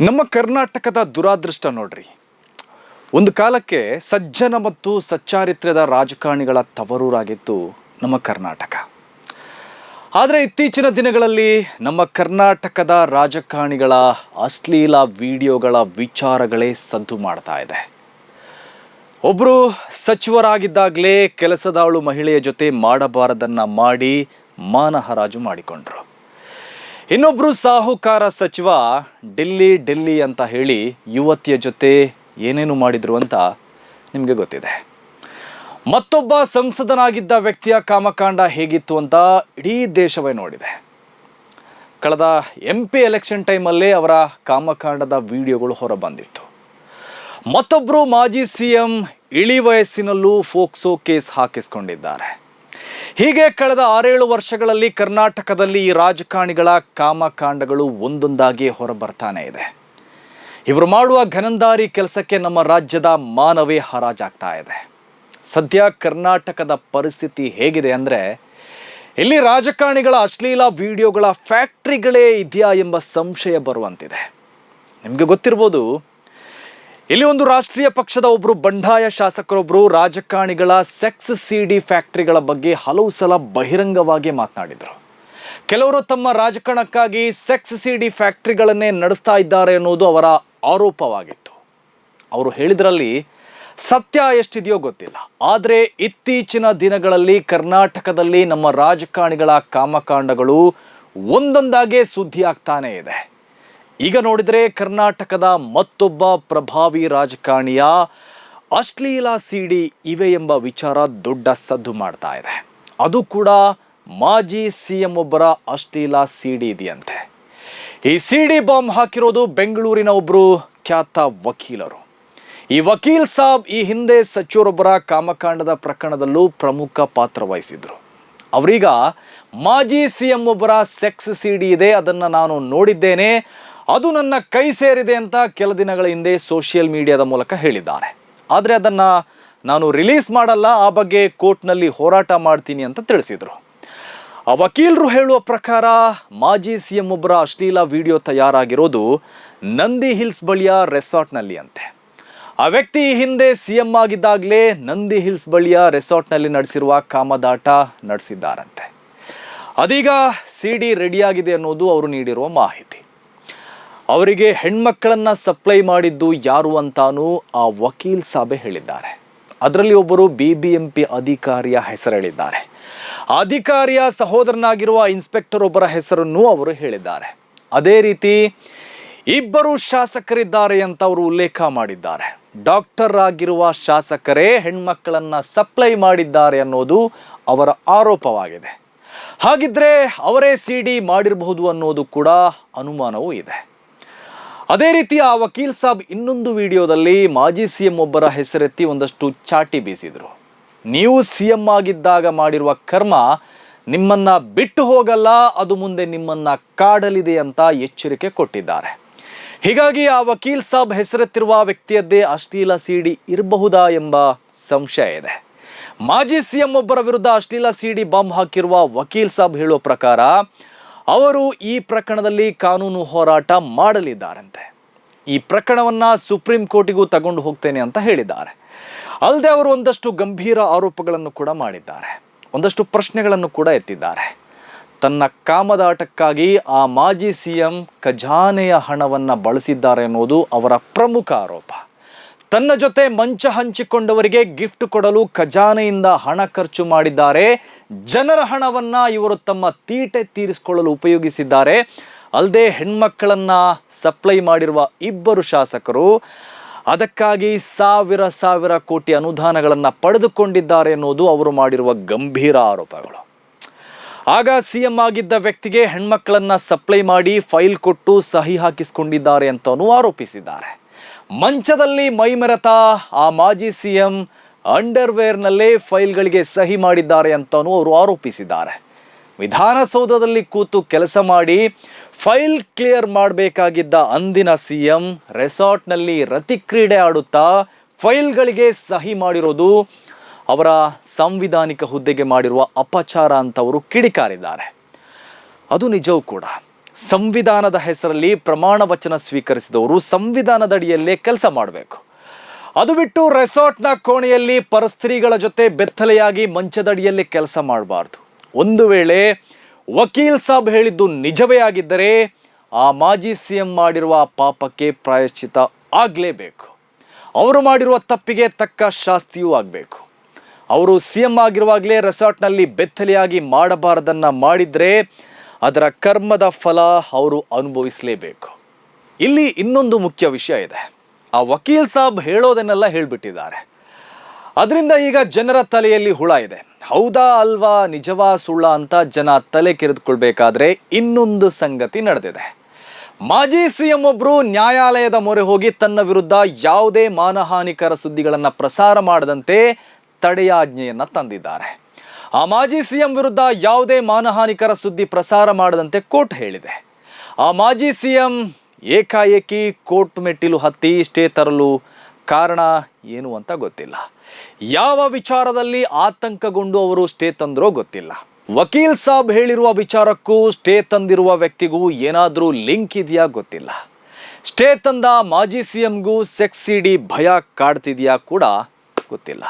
ನಮ್ಮ ಕರ್ನಾಟಕದ ದುರಾದೃಷ್ಟ ನೋಡ್ರಿ. ಒಂದು ಕಾಲಕ್ಕೆ ಸಜ್ಜನ ಮತ್ತು ಸಚ್ಚಾರಿತ್ರ್ಯದ ರಾಜಕಾರಣಿಗಳ ತವರೂರಾಗಿತ್ತು ನಮ್ಮ ಕರ್ನಾಟಕ. ಆದರೆ ಇತ್ತೀಚಿನ ದಿನಗಳಲ್ಲಿ ನಮ್ಮ ಕರ್ನಾಟಕದ ರಾಜಕಾರಣಿಗಳ ಅಶ್ಲೀಲ ವಿಡಿಯೋಗಳ ವಿಚಾರಗಳೇ ಸದ್ದು ಮಾಡ್ತಾ ಇದೆ. ಒಬ್ಬರು ಸಚಿವರಾಗಿದ್ದಾಗಲೇ ಕೆಲಸದಾಳು ಮಹಿಳೆಯ ಜೊತೆ ಮಾಡಬಾರದನ್ನ ಮಾಡಿ ಮಾನ ಹರಾಜು ಮಾಡಿಕೊಂಡ್ರು. ಇನ್ನೊಬ್ರು ಸಾಹುಕಾರ ಸಚಿವ, ಡೆಲ್ಲಿ ಡೆಲ್ಲಿ ಅಂತ ಹೇಳಿ ಯುವತಿಯ ಜೊತೆ ಏನೇನು ಮಾಡಿದ್ರು ಅಂತ ನಿಮಗೆ ಗೊತ್ತಿದೆ. ಮತ್ತೊಬ್ಬ ಸಂಸದನಾಗಿದ್ದ ವ್ಯಕ್ತಿಯ ಕಾಮಕಾಂಡ ಹೇಗಿತ್ತು ಅಂತ ಇಡೀ ದೇಶವೇ ನೋಡಿದೆ. ಕಳೆದ ಎಂ ಪಿ ಎಲೆಕ್ಷನ್ ಟೈಮಲ್ಲೇ ಅವರ ಕಾಮಕಾಂಡದ ವಿಡಿಯೋಗಳು ಹೊರಬಂದಿತ್ತು. ಮತ್ತೊಬ್ಬರು ಮಾಜಿ ಸಿ ಎಂ ಇಳಿ ವಯಸ್ಸಿನಲ್ಲೂ ಫೋಕ್ಸೋ ಕೇಸ್ ಹಾಕಿಸ್ಕೊಂಡಿದ್ದಾರೆ. ಹೀಗೆ ಕಳೆದ ಆರೇಳು ವರ್ಷಗಳಲ್ಲಿ ಕರ್ನಾಟಕದಲ್ಲಿ ಈ ರಾಜಕಾರಣಿಗಳ ಕಾಮಕಾಂಡಗಳು ಒಂದೊಂದಾಗಿ ಹೊರಬರ್ತಾನೆ ಇದೆ. ಇವರು ಮಾಡುವ ಘನಂದಾರಿ ಕೆಲಸಕ್ಕೆ ನಮ್ಮ ರಾಜ್ಯದ ಮಾನವೇ ಹರಾಜಾಗ್ತಾ ಇದೆ. ಸದ್ಯ ಕರ್ನಾಟಕದ ಪರಿಸ್ಥಿತಿ ಹೇಗಿದೆ ಅಂದರೆ, ಇಲ್ಲಿ ರಾಜಕಾರಣಿಗಳ ಅಶ್ಲೀಲ ವಿಡಿಯೋಗಳ ಫ್ಯಾಕ್ಟ್ರಿಗಳೇ ಇದೆಯಾ ಎಂಬ ಸಂಶಯ ಬರುವಂತಿದೆ. ನಿಮಗೆ ಗೊತ್ತಿರ್ಬೋದು ಇಲ್ಲಿ ಒಂದು ರಾಷ್ಟ್ರೀಯ ಪಕ್ಷದ ಒಬ್ಬರು ಬಂಡಾಯ ಶಾಸಕರೊಬ್ಬರು ರಾಜಕಾರಣಿಗಳ ಸೆಕ್ಸ್ ಸಿಡಿ ಫ್ಯಾಕ್ಟರಿಗಳ ಬಗ್ಗೆ ಹಲವು ಸಲ ಬಹಿರಂಗವಾಗಿ ಮಾತನಾಡಿದರು. ಕೆಲವರು ತಮ್ಮ ರಾಜಕಾರಣಕ್ಕಾಗಿ ಸೆಕ್ಸ್ ಸಿಡಿ ಫ್ಯಾಕ್ಟ್ರಿಗಳನ್ನೇ ನಡೆಸ್ತಾ ಇದ್ದಾರೆ ಅನ್ನೋದು ಅವರ ಆರೋಪವಾಗಿತ್ತು. ಅವರು ಹೇಳಿದ್ರಲ್ಲಿ, ಸತ್ಯ ಎಷ್ಟಿದೆಯೋ ಗೊತ್ತಿಲ್ಲ. ಆದರೆ ಇತ್ತೀಚಿನ ದಿನಗಳಲ್ಲಿ ಕರ್ನಾಟಕದಲ್ಲಿ ನಮ್ಮ ರಾಜಕಾರಣಿಗಳ ಕಾಮಕಾಂಡಗಳು ಒಂದೊಂದಾಗೆ ಸುದ್ದಿ ಆಗ್ತಾನೇ ಇದೆ. ಈಗ ನೋಡಿದರೆ ಕರ್ನಾಟಕದ ಮತ್ತೊಬ್ಬ ಪ್ರಭಾವಿ ರಾಜಕಾರಣಿಯ ಅಶ್ಲೀಲ ಸಿಡಿ ಇವೆ ಎಂಬ ವಿಚಾರ ದೊಡ್ಡ ಸದ್ದು ಮಾಡ್ತಾ ಇದೆ. ಅದು ಕೂಡ ಮಾಜಿ ಸಿ ಎಂ ಒಬ್ಬರ ಅಶ್ಲೀಲ ಸಿಡಿ ಇದೆಯಂತೆ. ಈ ಸಿಡಿ ಬಾಂಬ್ ಹಾಕಿರೋದು ಬೆಂಗಳೂರಿನ ಒಬ್ಬರು ಖ್ಯಾತ ವಕೀಲರು. ಈ ವಕೀಲ್ ಸಾಬ್ ಈ ಹಿಂದೆ ಸಚಿವರೊಬ್ಬರ ಕಾಮಕಾಂಡದ ಪ್ರಕರಣದಲ್ಲೂ ಪ್ರಮುಖ ಪಾತ್ರ ವಹಿಸಿದ್ರು. ಅವರೀಗ ಮಾಜಿ ಸಿ ಎಂ ಒಬ್ಬರ ಸೆಕ್ಸ್ ಸಿಡಿ ಇದೆ, ಅದನ್ನು ನಾನು ನೋಡಿದ್ದೇನೆ. ಅದು ನನ್ನ ಕೈ ಸೇರಿದೆ ಅಂತ ಕೆಲ ದಿನಗಳ ಹಿಂದೆ ಸೋಷಿಯಲ್ ಮೀಡಿಯಾದ ಮೂಲಕ ಹೇಳಿದ್ದಾರೆ. ಆದರೆ ಅದನ್ನು ನಾನು ರಿಲೀಸ್ ಮಾಡಲ್ಲ, ಆ ಬಗ್ಗೆ ಕೋರ್ಟ್ನಲ್ಲಿ ಹೋರಾಟ ಮಾಡ್ತೀನಿ ಅಂತ ತಿಳಿಸಿದರು. ಆ ವಕೀಲರು ಹೇಳುವ ಪ್ರಕಾರ ಮಾಜಿ ಸಿ ಎಂ ಒಬ್ಬರ ಅಶ್ಲೀಲ ವಿಡಿಯೋ ತಯಾರಾಗಿರೋದು ನಂದಿ ಹಿಲ್ಸ್ ಬಳಿಯ ರೆಸಾರ್ಟ್ನಲ್ಲಿ ಅಂತೆ. ಆ ವ್ಯಕ್ತಿ ಹಿಂದೆ ಸಿ ಎಂ ಆಗಿದ್ದಾಗಲೇ ನಂದಿ ಹಿಲ್ಸ್ ಬಳಿಯ ರೆಸಾರ್ಟ್ನಲ್ಲಿ ನಡೆಸಿರುವ ಕಾಮದಾಟ ನಡೆಸಿದ್ದಾರಂತೆ. ಅದೀಗ ಸಿ ಡಿ ರೆಡಿಯಾಗಿದೆ ಅನ್ನೋದು ಅವರು ನೀಡಿರುವ ಮಾಹಿತಿ. ಅವರಿಗೆ ಹೆಣ್ಮಕ್ಕಳನ್ನ ಸಪ್ಲೈ ಮಾಡಿದ್ದು ಯಾರು ಅಂತಾನೂ ಆ ವಕೀಲ್ ಸಾಬೆ ಹೇಳಿದ್ದಾರೆ. ಅದರಲ್ಲಿ ಒಬ್ಬರು ಬಿ ಬಿ ಎಂ ಅಧಿಕಾರಿಯ ಹೆಸರು ಹೇಳಿದ್ದಾರೆ ಅಧಿಕಾರಿಯ ಸಹೋದರನಾಗಿರುವ ಇನ್ಸ್ಪೆಕ್ಟರ್ ಒಬ್ಬರ ಹೆಸರನ್ನು ಅವರು ಹೇಳಿದ್ದಾರೆ. ಅದೇ ರೀತಿ ಇಬ್ಬರು ಶಾಸಕರಿದ್ದಾರೆ ಅಂತ ಅವರು ಉಲ್ಲೇಖ ಮಾಡಿದ್ದಾರೆ. ಡಾಕ್ಟರ್ ಆಗಿರುವ ಶಾಸಕರೇ ಹೆಣ್ಮಕ್ಕಳನ್ನ ಸಪ್ಲೈ ಮಾಡಿದ್ದಾರೆ ಅನ್ನೋದು ಅವರ ಆರೋಪವಾಗಿದೆ. ಹಾಗಿದ್ರೆ ಅವರೇ ಸಿ ಡಿ ಮಾಡಿರಬಹುದು ಅನ್ನೋದು ಕೂಡ ಅನುಮಾನವೂ ಇದೆ. ಅದೇ ರೀತಿ ಆ ವಕೀಲ್ ಸಾಬ್ ಇನ್ನೊಂದು ವಿಡಿಯೋದಲ್ಲಿ ಮಾಜಿ ಸಿ ಎಂ ಒಬ್ಬರ ಹೆಸರೆತ್ತಿ ಒಂದಷ್ಟು ಚಾಟಿ ಬೀಸಿದ್ರು. ನೀವು ಸಿ ಎಂ ಆಗಿದ್ದಾಗ ಮಾಡಿರುವ ಕರ್ಮ ನಿಮ್ಮನ್ನ ಬಿಟ್ಟು ಹೋಗಲ್ಲ, ಅದು ಮುಂದೆ ನಿಮ್ಮನ್ನ ಕಾಡಲಿದೆ ಅಂತ ಎಚ್ಚರಿಕೆ ಕೊಟ್ಟಿದ್ದಾರೆ. ಹೀಗಾಗಿ ಆ ವಕೀಲ್ ಸಾಬ್ ಹೆಸರೆತ್ತಿರುವ ವ್ಯಕ್ತಿಯದ್ದೇ ಅಶ್ಲೀಲ ಸಿಡಿ ಇರಬಹುದಾ ಎಂಬ ಸಂಶಯ ಇದೆ. ಮಾಜಿ ಸಿ ಎಂ ಒಬ್ಬರ ವಿರುದ್ಧ ಅಶ್ಲೀಲ ಸಿಡಿ ಬಾಂಬ್ ಹಾಕಿರುವ ವಕೀಲ್ ಸಾಬ್ ಹೇಳುವ ಪ್ರಕಾರ ಅವರು ಈ ಪ್ರಕರಣದಲ್ಲಿ ಕಾನೂನು ಹೋರಾಟ ಮಾಡಲಿದ್ದಾರಂತೆ. ಈ ಪ್ರಕರಣವನ್ನ ಸುಪ್ರೀಂ ಕೋರ್ಟಿಗೂ ತಗೊಂಡು ಹೋಗ್ತೇನೆ ಅಂತ ಹೇಳಿದ್ದಾರೆ. ಅಲ್ಲದೆ ಅವರು ಒಂದಷ್ಟು ಗಂಭೀರ ಆರೋಪಗಳನ್ನು ಕೂಡ ಮಾಡಿದ್ದಾರೆ. ಒಂದಷ್ಟು ಪ್ರಶ್ನೆಗಳನ್ನು ಕೂಡ ಎತ್ತಿದ್ದಾರೆ. ತನ್ನ ಕಾಮದಾಟಕ್ಕಾಗಿ ಆ ಮಾಜಿ ಸಿ ಎಂ ಖಜಾನೆಯ ಹಣವನ್ನು ಬಳಸಿದ್ದಾರೆ ಅನ್ನೋದು ಅವರ ಪ್ರಮುಖ ಆರೋಪ. ತನ್ನ ಜೊತೆ ಮಂಚ ಹಂಚಿಕೊಂಡವರಿಗೆ ಗಿಫ್ಟ್ ಕೊಡಲು ಖಜಾನೆಯಿಂದ ಹಣ ಖರ್ಚು ಮಾಡಿದ್ದಾರೆ. ಜನರ ಹಣವನ್ನ ಇವರು ತಮ್ಮ ತೀಟೆ ತೀರಿಸಿಕೊಳ್ಳಲು ಉಪಯೋಗಿಸಿದ್ದಾರೆ. ಅಲ್ಲದೆ ಹೆಣ್ಮಕ್ಕಳನ್ನ ಸಪ್ಲೈ ಮಾಡಿರುವ ಇಬ್ಬರು ಶಾಸಕರು ಅದಕ್ಕಾಗಿ ಸಾವಿರ ಸಾವಿರ ಕೋಟಿ ಅನುದಾನಗಳನ್ನು ಪಡೆದುಕೊಂಡಿದ್ದಾರೆ ಅನ್ನೋದು ಅವರು ಮಾಡಿರುವ ಗಂಭೀರ ಆರೋಪಗಳು. ಆಗ ಸಿ ಎಂ ಆಗಿದ್ದ ವ್ಯಕ್ತಿಗೆ ಹೆಣ್ಮಕ್ಕಳನ್ನ ಸಪ್ಲೈ ಮಾಡಿ ಫೈಲ್ ಕೊಟ್ಟು ಸಹಿ ಹಾಕಿಸಿಕೊಂಡಿದ್ದಾರೆ ಅಂತಲೂ ಆರೋಪಿಸಿದ್ದಾರೆ. ಮಂಚದಲ್ಲಿ ಮೈಮರತ ಆ ಮಾಜಿ ಸಿ ಎಂ ಅಂಡರ್ವೇರ್ನಲ್ಲೇ ಫೈಲ್ಗಳಿಗೆ ಸಹಿ ಮಾಡಿದ್ದಾರೆ ಅಂತಲೂ ಅವರು ಆರೋಪಿಸಿದ್ದಾರೆ. ವಿಧಾನಸೌಧದಲ್ಲಿ ಕೂತು ಕೆಲಸ ಮಾಡಿ ಫೈಲ್ ಕ್ಲಿಯರ್ ಮಾಡಬೇಕಾಗಿದ್ದ ಅಂದಿನ ಸಿ ಎಂ ರೆಸಾರ್ಟ್ನಲ್ಲಿ ರತಿ ಕ್ರೀಡೆ ಆಡುತ್ತಾ ಫೈಲ್ಗಳಿಗೆ ಸಹಿ ಮಾಡಿರೋದು ಅವರ ಸಾಂವಿಧಾನಿಕ ಹುದ್ದೆಗೆ ಮಾಡಿರುವ ಅಪಚಾರ ಅಂತ ಅವರು ಕಿಡಿಕಾರಿದ್ದಾರೆ. ಅದು ನಿಜವೂ ಕೂಡ. ಸಂವಿಧಾನದ ಹೆಸರಲ್ಲಿ ಪ್ರಮಾಣ ವಚನ ಸ್ವೀಕರಿಸಿದವರು ಸಂವಿಧಾನದಡಿಯಲ್ಲೇ ಕೆಲಸ ಮಾಡಬೇಕು. ಅದು ಬಿಟ್ಟು ರೆಸಾರ್ಟ್ನ ಕೋಣೆಯಲ್ಲಿ ಪರಸ್ತ್ರೀಗಳ ಜೊತೆ ಬೆತ್ತಲೆಯಾಗಿ ಮಂಚದಡಿಯಲ್ಲಿ ಕೆಲಸ ಮಾಡಬಾರ್ದು. ಒಂದು ವೇಳೆ ವಕೀಲ್ ಸಾಬ್ ಹೇಳಿದ್ದು ನಿಜವೇ ಆಗಿದ್ದರೆ ಆ ಮಾಜಿ ಸಿ ಎಂ ಮಾಡಿರುವ ಪಾಪಕ್ಕೆ ಪ್ರಾಯಶ್ಚಿತ ಆಗಲೇಬೇಕು. ಅವರು ಮಾಡಿರುವ ತಪ್ಪಿಗೆ ತಕ್ಕ ಶಾಸ್ತಿಯೂ ಆಗಬೇಕು. ಅವರು ಸಿ ಎಂ ಆಗಿರುವಾಗಲೇ ರೆಸಾರ್ಟ್ನಲ್ಲಿ ಬೆತ್ತಲೆಯಾಗಿ ಮಾಡಬಾರದನ್ನು ಮಾಡಿದ್ರೆ ಅದರ ಕರ್ಮದ ಫಲ ಅವರು ಅನುಭವಿಸಲೇಬೇಕು. ಇಲ್ಲಿ ಇನ್ನೊಂದು ಮುಖ್ಯ ವಿಷಯ ಇದೆ. ಆ ವಕೀಲ್ ಸಾಬ್ ಹೇಳೋದನ್ನೆಲ್ಲ ಹೇಳಿಬಿಟ್ಟಿದ್ದಾರೆ. ಅದರಿಂದ ಈಗ ಜನರ ತಲೆಯಲ್ಲಿ ಹುಳ ಇದೆ. ಹೌದಾ ಅಲ್ವಾ, ನಿಜವಾ ಸುಳ್ಳ ಅಂತ ಜನ ತಲೆ ಕೆರೆದುಕೊಳ್ಬೇಕಾದ್ರೆ ಇನ್ನೊಂದು ಸಂಗತಿ ನಡೆದಿದೆ. ಮಾಜಿ ಸಿಎಂ ಒಬ್ರು ನ್ಯಾಯಾಲಯದ ಮೊರೆ ಹೋಗಿ ತನ್ನ ವಿರುದ್ಧ ಯಾವುದೇ ಮಾನಹಾನಿಕರ ಸುದ್ದಿಗಳನ್ನು ಪ್ರಸಾರ ಮಾಡದಂತೆ ತಡೆಯಾಜ್ಞೆಯನ್ನು ತಂದಿದ್ದಾರೆ. ಆ ಮಾಜಿ ಸಿಎಂ ವಿರುದ್ಧ ಯಾವುದೇ ಮಾನಹಾನಿಕರ ಸುದ್ದಿ ಪ್ರಸಾರ ಮಾಡದಂತೆ ಕೋರ್ಟ್ ಹೇಳಿದೆ. ಆ ಮಾಜಿ ಸಿಎಂ ಏಕಾಏಕಿ ಕೋರ್ಟ್ ಮೆಟ್ಟಿಲು ಹತ್ತಿ ಸ್ಟೇ ತರಲು ಕಾರಣ ಏನು ಅಂತ ಗೊತ್ತಿಲ್ಲ. ಯಾವ ವಿಚಾರದಲ್ಲಿ ಆತಂಕಗೊಂಡು ಅವರು ಸ್ಟೇ ತಂದರೋ ಗೊತ್ತಿಲ್ಲ. ವಕೀಲ್ ಸಾಬ್ ಹೇಳಿರುವ ವಿಚಾರಕ್ಕೂ ಸ್ಟೇ ತಂದಿರುವ ವ್ಯಕ್ತಿಗೂ ಏನಾದರೂ ಲಿಂಕ್ ಇದೆಯಾ ಗೊತ್ತಿಲ್ಲ. ಸ್ಟೇ ತಂದ ಮಾಜಿ ಸಿ ಎಂಗೂ ಸೆಕ್ಸ್ ಡಿ ಭಯ ಕಾಡ್ತಿದೆಯಾ ಕೂಡ ಗೊತ್ತಿಲ್ಲ.